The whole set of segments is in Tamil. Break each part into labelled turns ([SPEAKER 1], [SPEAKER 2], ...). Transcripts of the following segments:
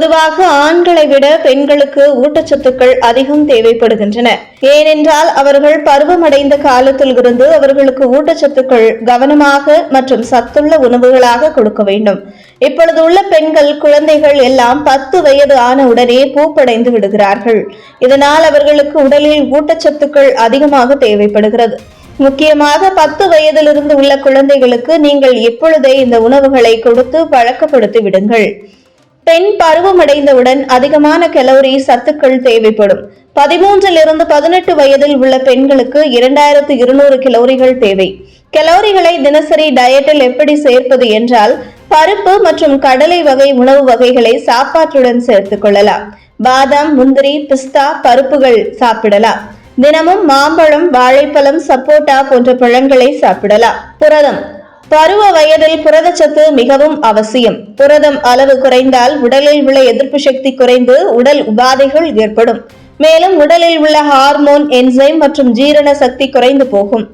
[SPEAKER 1] பொதுவாக ஆண்களை விட பெண்களுக்கு ஊட்டச்சத்துக்கள் அதிகம் தேவைப்படுகின்றன. ஏனென்றால் அவர்கள் பருவமடைந்த காலத்தில் இருந்து அவர்களுக்கு ஊட்டச்சத்துக்கள் கவனமாக மற்றும் சத்துள்ள உணவுகளாக கொடுக்க வேண்டும். இப்பொழுது உள்ள பெண்கள் குழந்தைகள் எல்லாம் பத்து வயது ஆன உடனே பூப்படைந்து விடுகிறார்கள். இதனால் அவர்களுக்கு உடலில் ஊட்டச்சத்துக்கள் அதிகமாக தேவைப்படுகிறது. முக்கியமாக பத்து வயதிலிருந்து உள்ள குழந்தைகளுக்கு நீங்கள் இப்பொழுதே இந்த உணவுகளை கொடுத்து பழக்கப்படுத்தி விடுங்கள். பெண் பருவமடைந்தவுடன் அதிகமான கலோரி சத்துக்கள் தேவைப்படும். பதிமூன்றிலிருந்து பதினெட்டு வயதில் உள்ள பெண்களுக்கு இரண்டாயிரத்து இருநூறு கலோரிகள் தேவை. கலோரிகளை தினசரி டயட்டில் எப்படி சேர்ப்பது என்றால் பருப்பு மற்றும் கடலை வகை உணவு வகைகளை சாப்பாட்டுடன் சேர்த்துக் கொள்ளலாம். பாதாம் முந்திரி பிஸ்தா பருப்புகள் சாப்பிடலாம். தினமும் மாம்பழம் வாழைப்பழம் சப்போட்டா போன்ற பழங்களை சாப்பிடலாம். புரதம். பருவ வயதில் புரதச்சத்து மிகவும் அவசியம். புரதம் அளவு குறைந்தால் உடலில் உள்ள எதிர்ப்பு சக்தி குறைந்து உடல் உபாதைகள் ஏற்படும். மேலும் உடலில் உள்ள ஹார்மோன் என்சைம் மற்றும் ஜீரண சக்தி குறைந்து போகும்.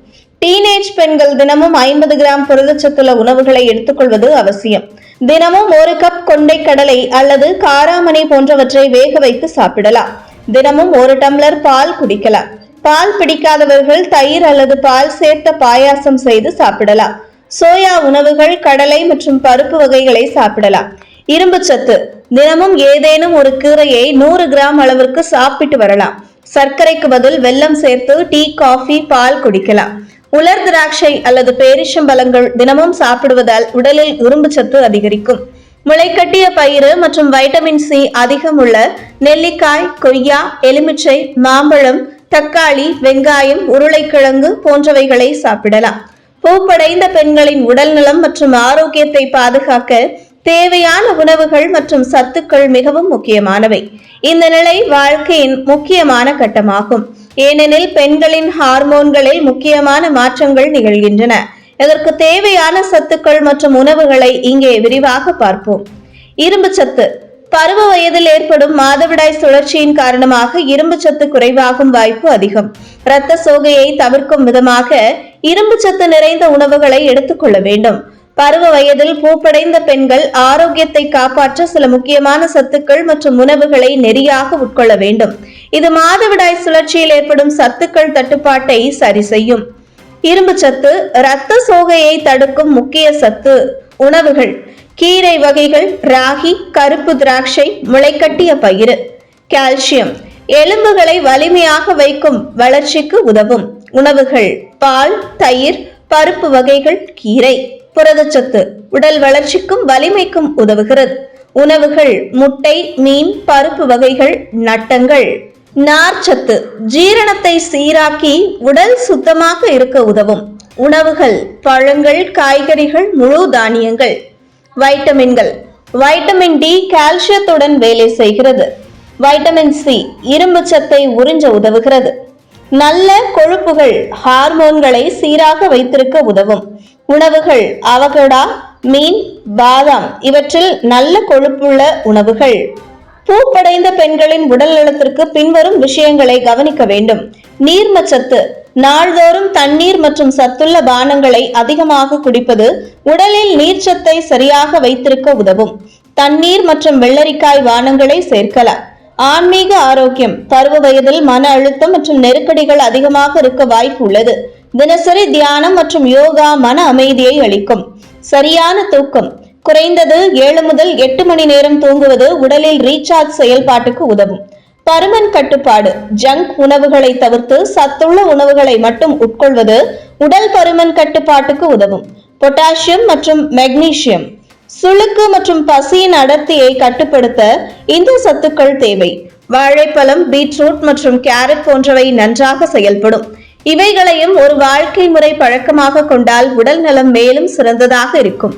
[SPEAKER 1] டீனேஜ் பெண்கள் தினமும் ஐம்பது கிராம் புரதச்சத்துள்ள உணவுகளை எடுத்துக்கொள்வது அவசியம். தினமும் ஒரு கப் கொண்டை கடலை அல்லது காராமணி போன்றவற்றை வேக வைத்து சாப்பிடலாம். தினமும் ஒரு டம்ளர் பால் குடிக்கலாம். பால் பிடிக்காதவர்கள் தயிர் அல்லது பால் சேர்த்த பாயாசம் செய்து சாப்பிடலாம். சோயா உணவுகள் கடலை மற்றும் பருப்பு வகைகளை சாப்பிடலாம். இரும்பு சத்து. தினமும் ஏதேனும் ஒரு கீரையை நூறு கிராம் அளவிற்கு சாப்பிட்டு வரலாம். சர்க்கரைக்கு பதில் வெல்லம் சேர்த்து டீ காஃபி பால் குடிக்கலாம். உலர் திராட்சை அல்லது பேரிச்சம்பழங்கள் தினமும் சாப்பிடுவதால் உடலில் இரும்பு சத்து அதிகரிக்கும். முளைக்கட்டிய பயிறு மற்றும் வைட்டமின் சி அதிகம் உள்ள நெல்லிக்காய் கொய்யா எலுமிச்சை மாம்பழம் தக்காளி வெங்காயம் உருளைக்கிழங்கு போன்றவைகளை சாப்பிடலாம். பூப்படைந்த பெண்களின் உடல்நலம் மற்றும் ஆரோக்கியத்தை பாதுகாக்க தேவையான உணவுகள் மற்றும் சத்துக்கள் மிகவும் முக்கியமானவை. இந்த நிலை வாழ்க்கையின் முக்கியமான கட்டமாகும். ஏனெனில் பெண்களின் ஹார்மோன்களில் முக்கியமான மாற்றங்கள் நிகழ்கின்றன. இதற்கு தேவையான சத்துக்கள் மற்றும் உணவுகளை இங்கே விரிவாக பார்ப்போம். இரும்பு சத்து. பருவ வயதில் ஏற்படும் மாதவிடாய் சுழற்சியின் காரணமாக இரும்பு சத்து குறைவாகும் வாய்ப்பு அதிகம். இரத்த சோகையை தவிர்க்கும் விதமாக இரும்பு சத்து நிறைந்த உணவுகளை எடுத்துக்கொள்ள வேண்டும். பருவ வயதில் பூப்படைந்த பெண்கள் ஆரோக்கியத்தை காப்பாற்ற சில முக்கியமான சத்துக்கள் மற்றும் உணவுகளை நெறியாக உட்கொள்ள வேண்டும். இது மாதவிடாய் சுழற்சியில் ஏற்படும் சத்துக்கள் தட்டுப்பாட்டை சரி செய்யும். இரும்பு சத்து இரத்த சோகையை தடுக்கும் முக்கிய சத்து உணவுகள். கீரை வகைகள் ராகி கருப்பு திராட்சை முளைக்கட்டிய பயிறு. கால்சியம் எலும்புகளை வலிமையாக வைக்கும் வளர்ச்சிக்கு உதவும். உணவுகள் பால் தயிர் பருப்பு வகைகள் கீரை. புரதச்சத்து. உடல் வளர்ச்சிக்கும் வலிமைக்கும் உதவுகிறது. உணவுகள் முட்டை மீன் பருப்பு வகைகள் நட்டங்கள். நார்ச்சத்து. ஜீரணத்தை சீராக்கி உடல் சுத்தமாக இருக்க உதவும். உணவுகள் பழங்கள் காய்கறிகள் முழு தானியங்கள். வைட்டமின்கள். வைட்டமின் டி கால்சியத்துடன் வேலை செய்கிறது. வைட்டமின் சி இரும்பு சத்தை உறிஞ்ச உதவுகிறது. நல்ல கொழுப்புகள் ஹார்மோன்களை சீராக வைத்திருக்க உதவும். உணவுகள் அவகடா மீன் பாதாம் இவற்றில் நல்ல கொழுப்புள்ள உணவுகள். பூப்படைந்த பெண்களின் உடல் நலத்திற்கு பின்வரும் விஷயங்களை கவனிக்க வேண்டும். நீர்மச்சத்து நாள்தோறும் தண்ணீர் மற்றும் சத்துள்ள பானங்களை அதிகமாக குடிப்பது உடலில் நீர்ச்சத்தை சரியாக வைத்திருக்க உதவும். தண்ணீர் மற்றும் வெள்ளரிக்காய் பானங்களை சேர்க்கலாம். ஆன்மீக ஆரோக்கியம் பருவ வயதில் மன அழுத்தம் மற்றும் நெருக்கடிகள் அதிகமாக இருக்க வாய்ப்பு உள்ளது. தினசரி தியானம் மற்றும் யோகா மன அமைதியை அளிக்கும். சரியான தூக்கம் குறைந்தது ஏழு முதல் எட்டு மணி நேரம் தூங்குவது உடலில் ரீசார்ஜ் செயல்பாட்டுக்கு உதவும். பருமன் கட்டுப்பாடு ஜங்க் உணவுகளை தவிர்த்து சத்துள்ள உணவுகளை மட்டும் உட்கொள்வது உடல் பருமன் கட்டுப்பாட்டுக்கு உதவும். பொட்டாசியம் மற்றும் மெக்னீசியம் சுளுக்கு மற்றும் பசியின் அடர்த்தியை கட்டுப்படுத்த இந்த சத்துக்கள் தேவை. வாழைப்பழம் பீட்ரூட் மற்றும் கேரட் போன்றவை நன்றாக செயல்படும். இவைகளையும் ஒரு வாழ்க்கை முறை பழக்கமாக கொண்டால் உடல் நலம் மேலும் சிறந்ததாக இருக்கும்.